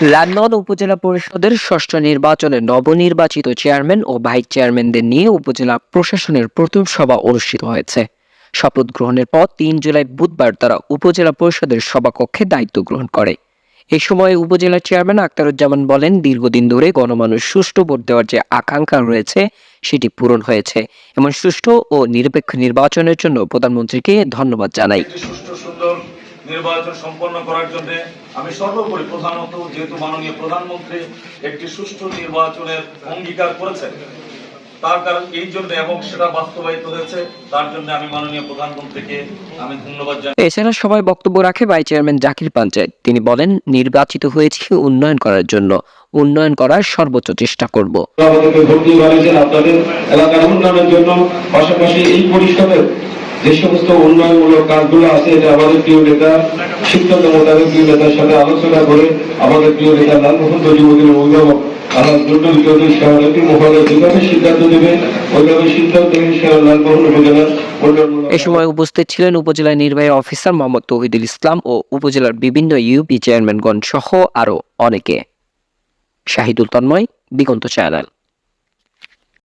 লালমোহন উপজেলা পরিষদের ষষ্ঠ নির্বাচনে নবনির্বাচিত চেয়ারম্যান ও ভাইস চেয়ারম্যানদের নিয়ে উপজেলা প্রশাসনের প্রথম সভা অনুষ্ঠিত হয়েছে। শপথ গ্রহণের পর তিন জুলাই বুধবার তারা উপজেলা পরিষদের সভাকক্ষে দায়িত্ব গ্রহণ করে। এ সময় উপজেলা চেয়ারম্যান আক্তারুজ্জামান বলেন, দীর্ঘদিন ধরে গণমানুষ সুষ্ঠু ভোট দেওয়ার যে আকাঙ্ক্ষা রয়েছে, সেটি পূরণ হয়েছে। এমন সুষ্ঠু ও নিরপেক্ষ নির্বাচনের জন্য প্রধানমন্ত্রীকে ধন্যবাদ জানাই। সুন্দর নির্বাচন সম্পন্ন করার জন্য আমি সর্বোপরি প্রধানত যেহেতু মাননীয় প্রধানমন্ত্রী একটি সুষ্ঠু নির্বাচনের অঙ্গীকার করেছেন তার কারণ এই জন্য এবং সেটা বাস্তবায়িত হয়েছে তার জন্য আমি মাননীয় প্রধানমন্ত্রীকে আমি ধন্যবাদ জানাই। এছাড়া সবাই বক্তব্য রাখে ভাই চেয়ারম্যান জাকির পঞ্চায়েত। তিনি বলেন নির্বাচিত হয়েছি উন্নয়ন করার জন্য। উন্নয়ন করার সর্বোচ্চ চেষ্টা করব। আমাদেরকে ভোট দিয়ে আপনাদের এলাকার উন্নয়নের জন্য। পাশাপাশি এই পরিষদের যে সমস্ত উন্নয়নমূলক কাজগুলো আছে, এটা আমাদের প্রিয় নেতা সিদ্ধান্ত মোতাবেক প্রিয় নেতার সাথে আলোচনা করে আমাদের প্রিয় নেতা লালমোহন যুবকের অভিভাবক আলাদ দুর্নীতি চৌধুরী সভাপতি মহোদয় যেভাবে সিদ্ধান্ত দেবে ওইভাবে সিদ্ধান্ত লালমোহন উপজেলার এ সময় উপস্থিত ছিলেন উপজেলা নির্বাহী অফিসার মোহাম্মদ তৌহিদুল ইসলাম ও উপজেলার বিভিন্ন ইউপি চেয়ারম্যানগণ সহ আরও অনেকে। শাহিদুল তন্ময়, দিগন্ত চ্যানেল।